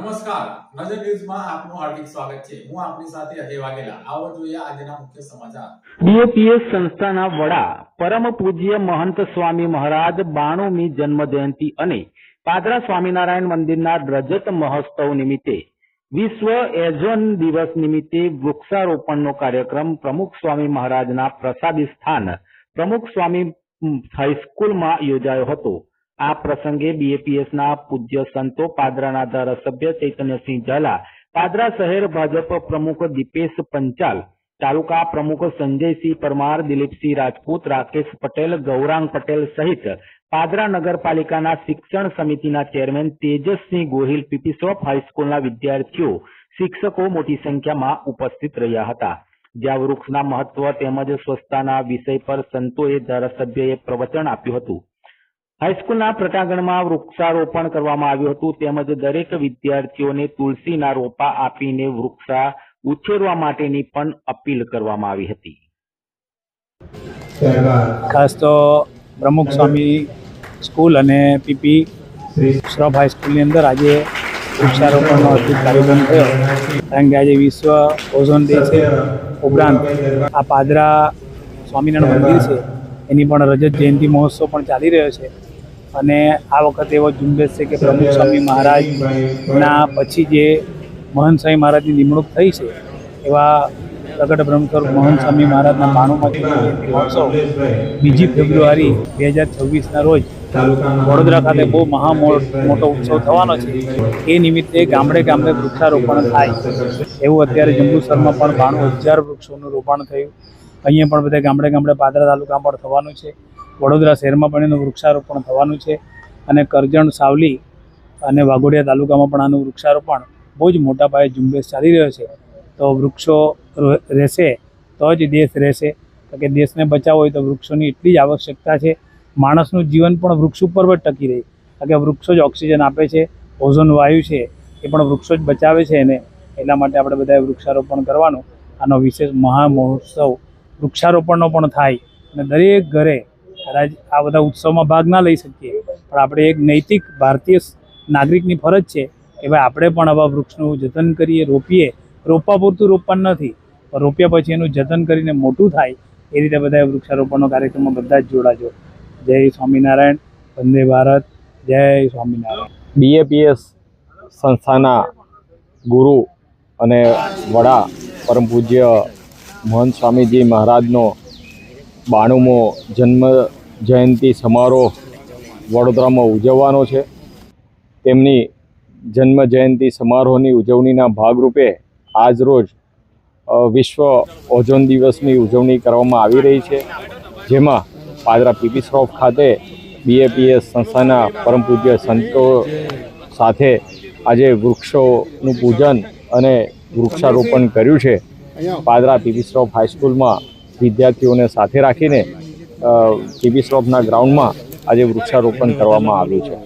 નમસ્કાર. નજર ન્યૂઝમાં આપનું હાર્દિક સ્વાગત છે. હું આપની સાથે અજય વાઘેલા. આવો જોઈએ આજના મુખ્ય સમાચાર. બીઓપીએસ સંસ્થાના વડા પરમ પૂજ્ય મહંત સ્વામી મહારાજ બાણુમી જન્મ જયંતિ અને પાદરા સ્વામિનારાયણ મંદિરના રજત મહોત્સવ નિમિત્તે વિશ્વ એઝોન દિવસ નિમિત્તે વૃક્ષારોપણનો કાર્યક્રમ પ્રમુખ સ્વામી મહારાજના પ્રસાદી સ્થાન પ્રમુખ સ્વામી હાઈસ્કૂલમાં યોજાયો હતો. આ પ્રસંગે બીએપીએસના પૂજ્ય સંતો પાદરાના ધારાસભ્ય ચૈતન્યસિંહ ઝાલા, પાદરા શહેર ભાજપ પ્રમુખ દીપેશ પંચાલ, તાલુકા પ્રમુખ સંજયસિંહ પરમાર, દિલીપસિંહ રાજપૂત, રાકેશ પટેલ, ગૌરાંગ પટેલ સહિત પાદરા નગરપાલિકાના શિક્ષણ સમિતિના ચેરમેન તેજસસિંહ ગોહિલ પીપીસોફ હાઈસ્કૂલના વિદ્યાર્થીઓ, શિક્ષકો મોટી સંખ્યામાં ઉપસ્થિત રહ્યા હતા. જ્યાં વૃક્ષના મહત્વ તેમજ સ્વચ્છતાના વિષય પર સંતોએ ધારાસભ્યએ પ્રવચન આપ્યું હતું. હાઈસ્કૂલના પ્રટાંગણમાં વૃક્ષારોપણ કરવામાં આવ્યું હતું. તેમજ દરેક વિદ્યાર્થીઓને તુલસીના રોપા આપીને વૃક્ષા ઉછેરવા માટેની પણ અપીલ કરવામાં આવી હતી. ખાસ તો પ્રમુખ સ્વામી સ્કૂલ અને પીપી શ્રોફ હાઈસ્કૂલની અંદર આજે વૃક્ષારોપણનો અદ્ભુત કાર્યક્રમ થયો. કારણ કે આજે વિશ્વ ઓઝોન ડે છે. ઉપરાંત આ પાદરા સ્વામિનારાયણ મંદિર છે. એની પણ રજત જયંતિ મહોત્સવ પણ ચાલી રહ્યો છે. અને આ વખતે એવો ઝુંબેશ છે કે પ્રમુખ સ્વામી મહારાજના પછી જે મહંત સ્વામી મહારાજની નિમણૂક થઈ છે, એવા પ્રગટ બ્રહ્મસ્વરૂપ મહંત સ્વામી મહારાજના બાણુંમાં જયંતિ મહોત્સવ બીજી ફેબ્રુઆરી બે હજાર છવ્વીસના રોજ વડોદરા ખાતે બહુ મહામો મોટો ઉત્સવ થવાનો છે. એ નિમિત્તે ગામડે ગામડે વૃક્ષારોપણ થાય. એવું અત્યારે જંબુસરમાં પણ બાણું હજાર વૃક્ષોનું રોપણ થયું. અહીંયા પણ બધા ગામડે ગામડે પાદરા તાલુકામાં પણ થવાનું છે. વડોદરા શહેરમાં પણ એનું વૃક્ષારોપણ થવાનું છે અને કરજણ, સાવલી અને વાઘોડિયા તાલુકામાં પણ આનું વૃક્ષારોપણ બહુ જ મોટા પાયે ઝુંબેશ ચાલી રહ્યો છે. તો વૃક્ષો રહેશે તો જ દેશ રહેશે. તો કે દેશને બચાવવો હોય તો વૃક્ષોની એટલી જ આવશ્યકતા છે. માણસનું જીવન પણ વૃક્ષ ઉપર જ ટકી રહે. કારણ કે વૃક્ષો જ ઓક્સિજન આપે છે, ઓઝોન વાયુ છે, એ પણ વૃક્ષો જ બચાવે છે એને. એટલા માટે આપણે બધાએ વૃક્ષારોપણ કરવાનું. આનો વિશેષ મહા મહોત્સવ વૃક્ષારોપણનો પણ થાય અને દરેક ઘરે કદાચ આ બધા ઉત્સવમાં ભાગ ના લઈ શકીએ. પણ આપણે એક નૈતિક ભારતીય નાગરિકની ફરજ છે કે ભાઈ આપણે પણ આવા વૃક્ષનું જતન કરીએ, રોપીએ. રોપવા પૂરતું રોપવાનું નથી, પણ રોપ્યા પછી એનું જતન કરીને મોટું થાય એ રીતે બધા વૃક્ષારોપણનો કાર્યક્રમમાં બધા જ જોડાજો. જય સ્વામિનારાયણ, વંદે ભારત, જય સ્વામિનારાયણ. બીએપીએસ સંસ્થાના ગુરુ અને વડા પરમ પૂજ્ય મહંત સ્વામીજી મહારાજનો બાણુમો જન્મ જયંતિ સમારોહ વડોદરામાં ઉજવવાનો છે. તેમની જન્મ જયંતિ સમારોહની ઉજવણીના ભાગરૂપે આજરોજ વિશ્વ ઓઝોન દિવસની ઉજવણી કરવામાં આવી રહી છે. જેમાં પાદરા પીપી શ્રોફ ખાતે બીએપીએસ સંસ્થાના પરમ પૂજ્ય સંતો સાથે આજે વૃક્ષોનું પૂજન અને વૃક્ષારોપણ કર્યું છે. પાદરા પીપી શ્રોફ હાઈસ્કૂલમાં વિદ્યાર્થીઓને સાથે રાખીને પીપી શ્રોફના ગ્રાઉન્ડમાં આજે વૃક્ષારોપણ કરવામાં આવ્યું છે.